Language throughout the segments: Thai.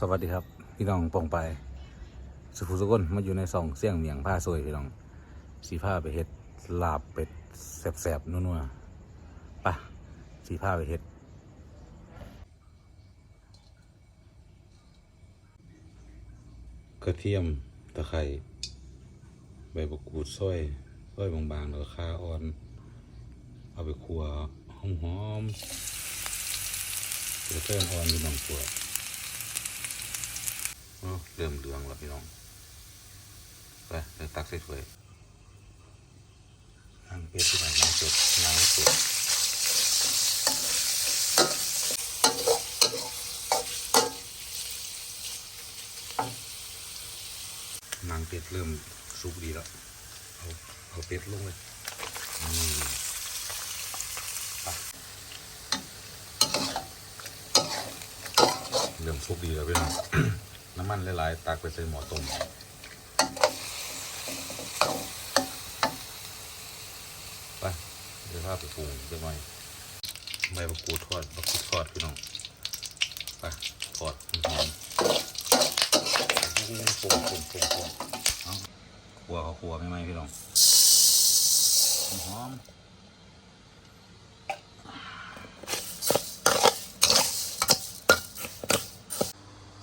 สวัสดีครับ พี่น้องปองไป สุขุสุกนมาอยู่ในซองเสี่ยงเมียงผ้าซวยพี่น้องสีผ้าไปเฮ็ดลาบเป็ดแสบๆนัวๆปะสีผ้าไปเฮ็ดกระเทียมตะไคร้ใบมะกรูดซอยซอยบางๆแล้วก็ข่าอ่อน เอาไปคั่วหอมๆเดี๋ยวเพิ่มอ่อนพี่น้องคั่วอ้าว เริ่มเหลืองแล้วพี่น้อง ไปเดี๋ยวตักใส่ถ้วยนั่งเป็ดที่ไหนนั่งเป็ดนั่งเป็ดนางเป็ดเริ่มสุกดีแล้ว เอาเอาเป็ดลงเลยอืมไปเริ่มสุกดีแล้วพี่น้อง น้ำมันหลายๆตักไปใส่หม้อต้มไปเดี๋ยวพาไปปรุงจะหน่อยใบมะกรูดทอดมะกรูดทอดพี่น้องไปทอดหอมปรุงปรุงปรุงปรุงปรุงเอาขัวเขาขัวไม่ไหมพี่น้องหอม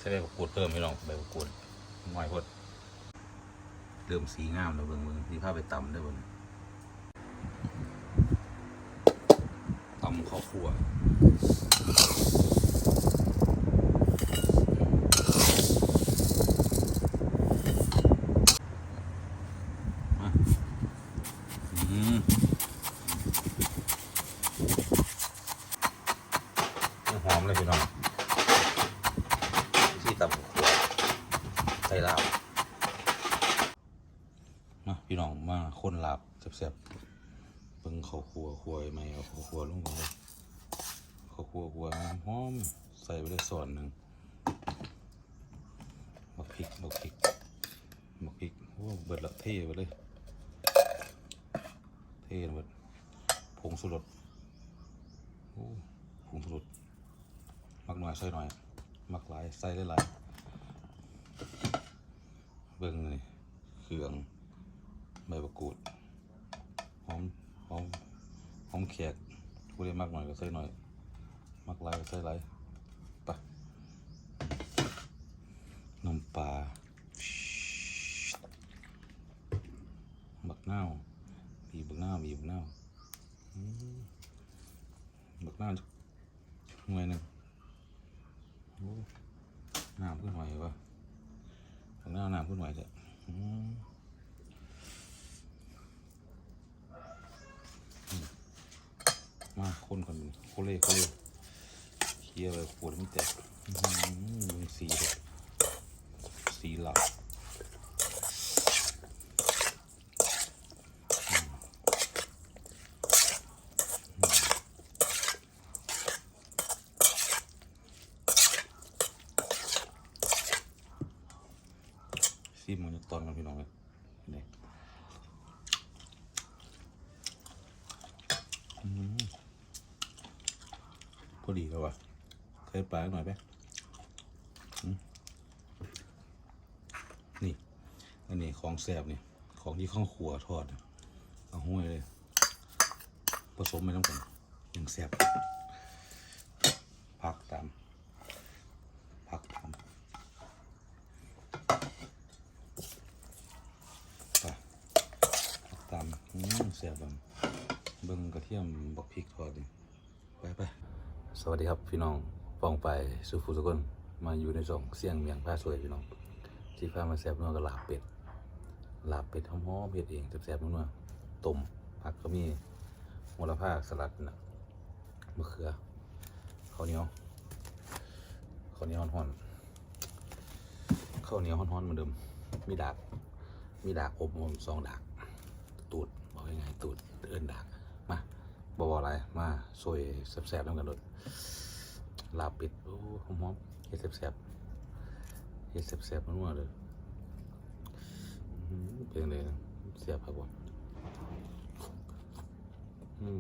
ใส่ใบกูดเพิ่มไม่ลองใบกูดง่อยพดเริ่มสีงามแล้วเบิ่งเบิ่งที่ผ้าไปตำได้เบิ่งตำข้าวคั่ว มาอืมหอมเลยพี่น้องที่ตำขวดใส่ลาบมาพี่น้องมาคนลาบ แซ่บๆเบิ่งเขาวคั่วคัวไหมเอาข้าวคั่วลงไปเลยข้าวคั่วคั่วหอมใส่ไปเลยส่วนหนึ่งบักพริกบักพริกบักพริกโอ้เบิดละเท่ไปเลยเท่หมดผงสุรสโอ้ผงสุรสมักหน่อยใส่หน่อยมักหลายใส่ได้หลายเบิ่งเลยเครื่องใบมะกรูด หอมหอมหอมแขกผู้ใดมักหน่อยก็ใส่หน่อยมักหลายก็ใส่หลายไปน้ำปลาบักเน่าบีบักเน่าบีบักเน่าบักเน่าจักหน่วยหนึ่งน้ำขึ้นหน่อยวะบักเน่าน้ำขึ้นหน่อยเถอะอืมอืมมาคนก่อน โคเล่โคเล่เคี่ยวไปขวดมันแตกอื้อหือมีสีเลยสีหลัก ซีมันจะตอนกันพี่น้องเลยนี่อืมพอดี แล้ววะเคยปลาหน่อยไหมนี่ อันนี้ของแสบนี่ ของที่ข้างครัวทอด เอาห้วยเลย ผสมไปน้ำกันยังแสบพักตามพักตามไปตามเสียบังเบิ่งกระเทียมบักพริกทอดดิไปไป สวัสดีครับพี่น้องปองไปสุภูสุกนมาอยู่ในสองเสียงเมียงผ้าสวยพี่น้องที่พามาแซ่บนัวกับลาบเป็ดลาบเป็ดหอมๆเฮ็ดเองแซ่บๆนัวๆต้มผักก็มีโหระพาสลัดนะมะเขือข้าวเหนียวข้าวเหนียวฮ้อนๆข้าวเหนียวฮ้อนๆเหมือนเดิมมีดาบมีดากอบมสองดาก ตูดบอกยังไงตูดเอินดากมา บอบอกอะไรมาสวยแซ่บๆน้ำกันเลยลาปิดโอ้หอมๆเฮ็ดแซ่บๆเฮ็ดแซ่บๆนัวๆเลยเป็นเลยนะแซ่บครับผมอืม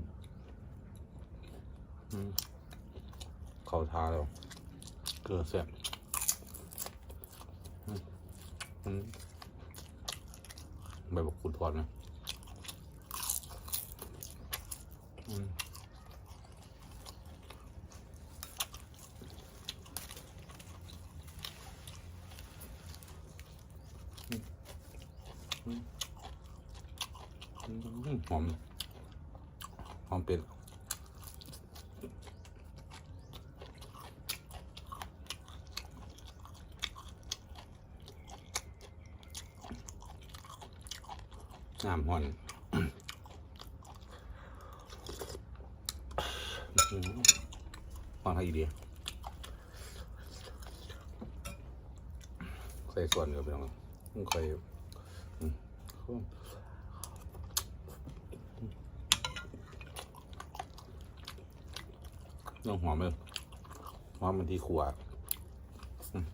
อืมเขาทาแล้วเกลือแซ่บอืมใบบักคูดทอดนะอืมอืมอืมอืม หอมหอมเป็ดน้ำหอน มหอนให้อีเดียใส่ส่วนเดียวไปลองมันค่อยน้องหอมเลยหอมมันที่ขวาอืม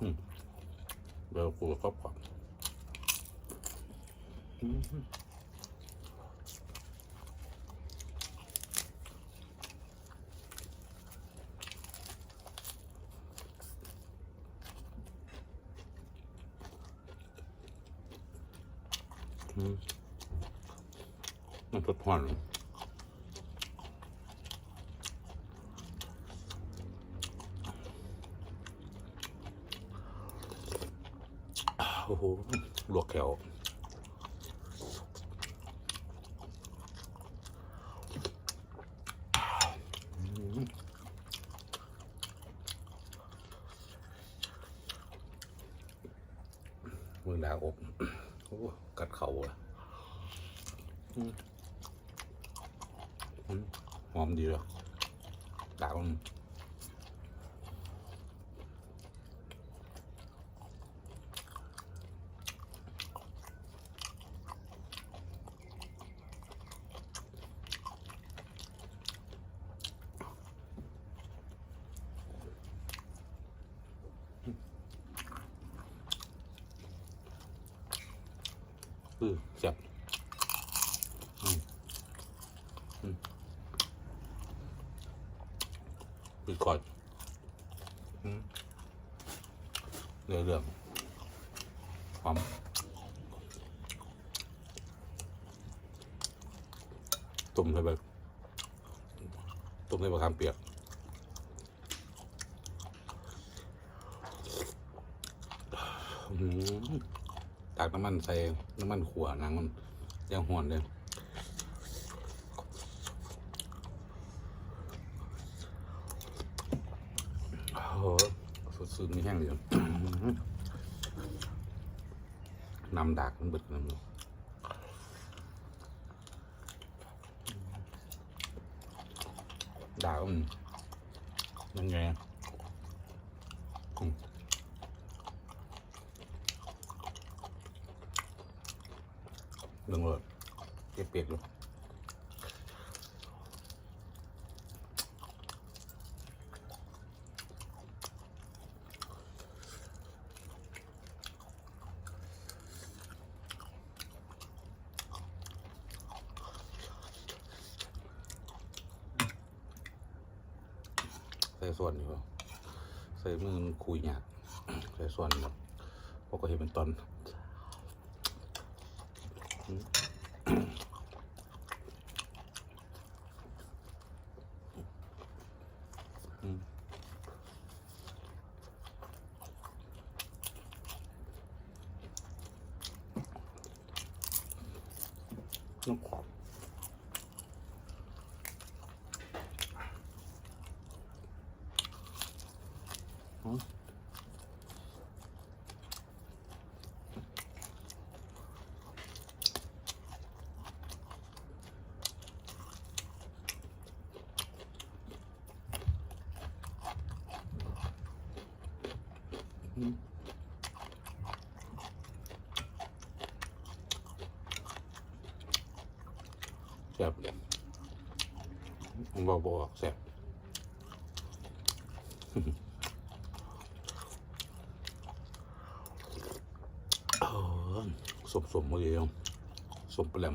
อืมเดี๋ยวกูก็ปรับอืมอืม มันทดผ่อนโอ้โหลวกแขวอืม มือหนาอกโอ้กัดเข่าอะอืมอืมหอมดีเลยดาวมัน อือแซ่บปีก่อนอืมเรื่องเรื่องความตุ่มใส่ไปตุ่มใส่บะขามเปียกอืม ตากน้ำมันใส่น้ำมันขัวหนังมันยังหวนเลยโอ้โหสดชื่นมีแห้งเดียนำดากมันบิดน้ำเนาะดากมันยังไงอะอืม เรื่งเลยเก็บเปียกอยู่ใส่ส่วนอยู่บ่ใส่มือคุยยากใส่ส่วนแบบพวกก็เห็นเป็นตอนอืมอืมน้ำขอบ อ๋ออืมแซ่บผมบอกบอกแซ่บ เออ สมสมมาเลยอะสมแปลม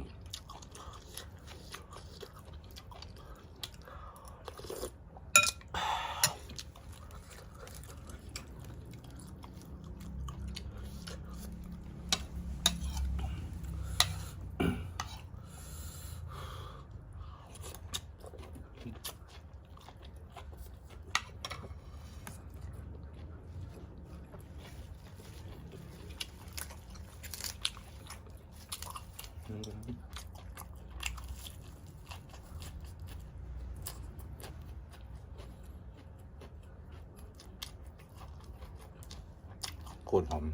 โคนหอม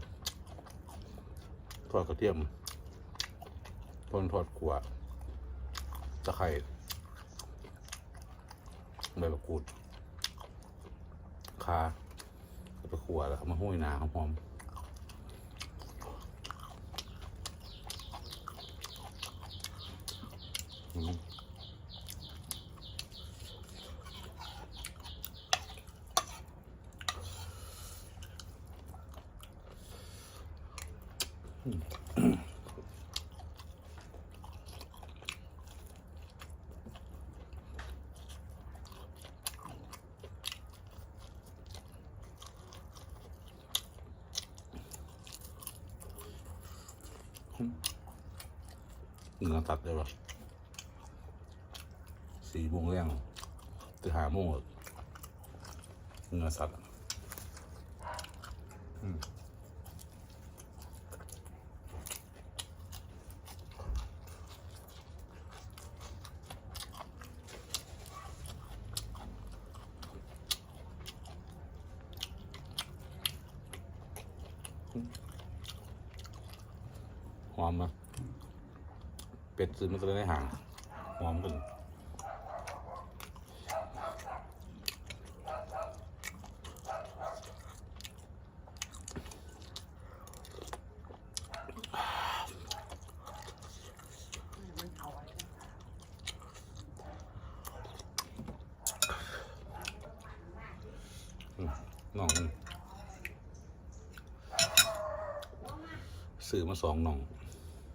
ทอดกระเทียมต้นทอดขัวตะไคร้ใบมะกรูดคาแล้วไปขัวแล้วเอามาห้อยหนาหอมๆอืม เนื้อตัดได้ปะสี่โมงแรงถึงหาโมงอะเนื้อสัตว์ หอมไหมเป็ดซื้อมันก็เลยได้ห่างหอมกันอืมน่องมันซื้อมาสองน่อง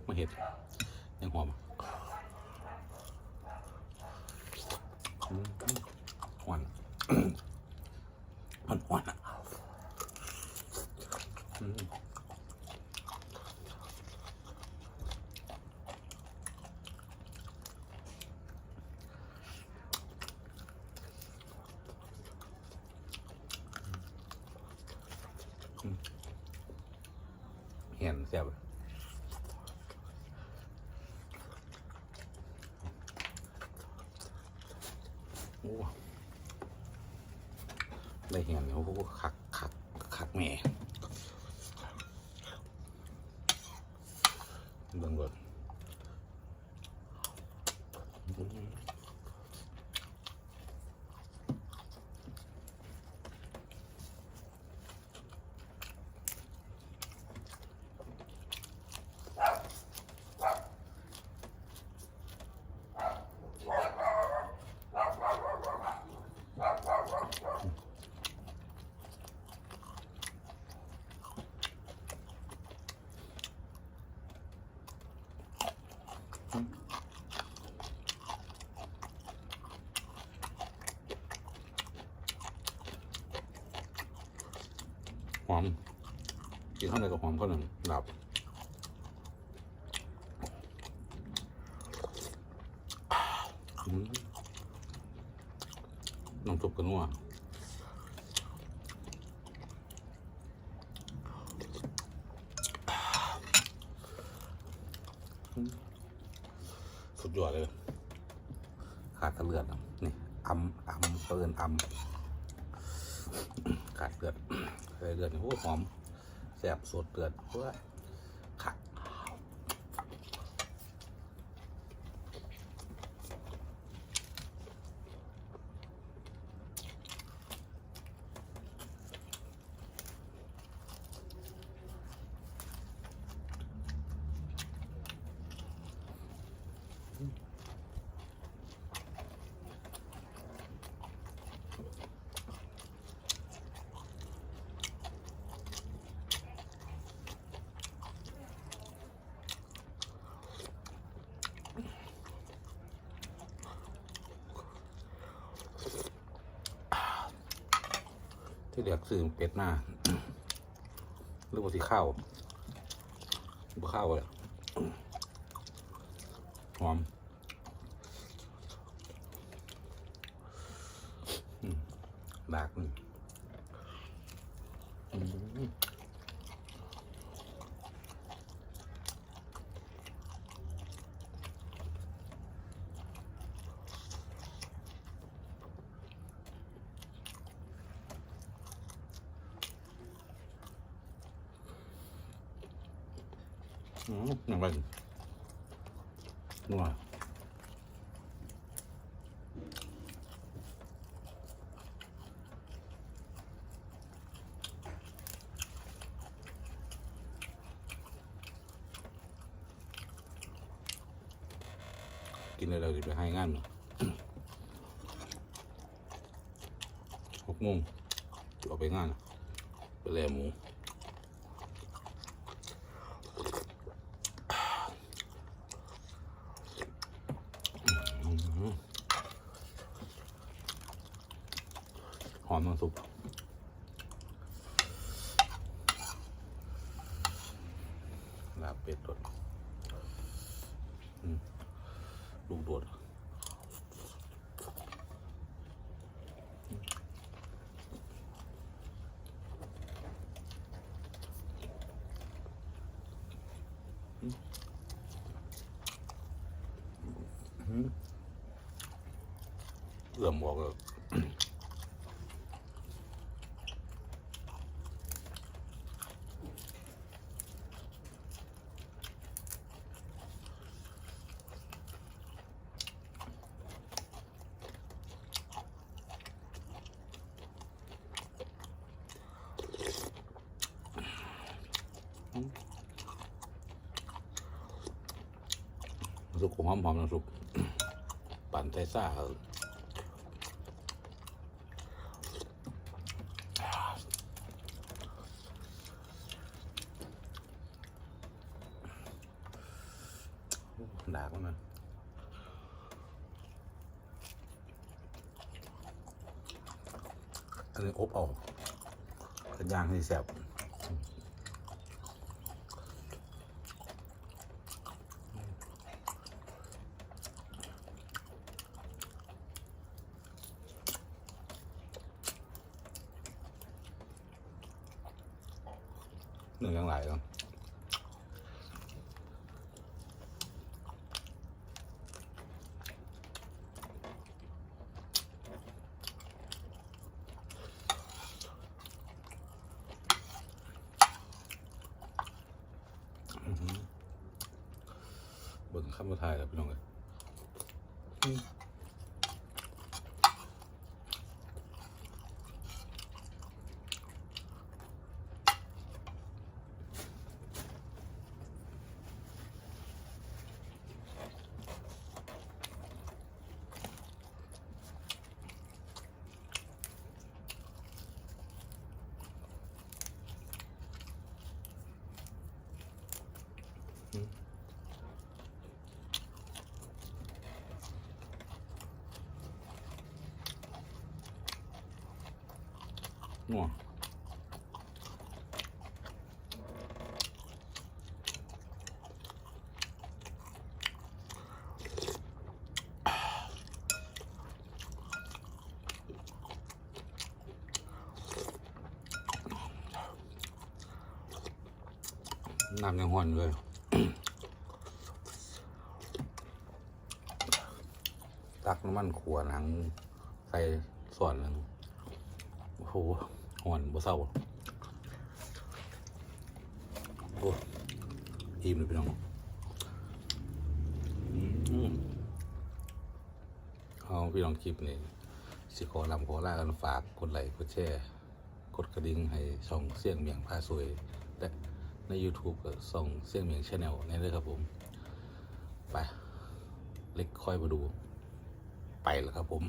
มาเห็ดยังหอมอะอืมหวาน หวานหวานอะอืมเห็นแซ่บอะ โอ้ ได้เห็นโอ้โหคักคักคักแม่เบิ่งก่อนหอม กินข้าวในกับหอมก็หนึ่งดับอืมน้ำซุปกันนัวสุดยอดเลย ขาดแตะเลือดอะนี่อำอำเปินอำขาดเลือดใส่เลือดนี่โอ้หอม แสบสดเลือดเพื่อ ที่เรียกซื้อเป็ดมาหรือว่าสีข้าวบ่ข้าวเลยหอมอืมดากนี่อืม อืมยังไงนัวกินอะไรเราจะไปให้งานเนาะหกโมงจะออกไปงานไปแล่หมู หอมน้ำซุปลาเป็ดตดอืมลูกโดดเอื้อมบอกเลย หอมหอมน้ำซุปปั่นไทซ่าดากมันอันนี้อบเอากันย่างให้แซ่บ หนึ่งยังหลายแล้วอื้อหื อบนข้ามมาทายแล้วพี่น้องเลย นัวน้ำยังห่อนเลยตักน้ำมันขัวหนังใส่ส่วนหนึ่งโอ้โห ห่อนบ่เศร้าโอ้อิ่มเลยพี่น้องเอาพี่น้องคลิปนี่สิขอลำขอลากันฝากกดไลค์กดแชร์กดกระดิ่งให้ช่องเสี่ยงเมียงพาสวยและใน YouTube ก็ส่องเสี่ยงเมียงชาแนลนี่เลยครับผม ไป เล็กค่อยมาดู ไปแล้วครับผม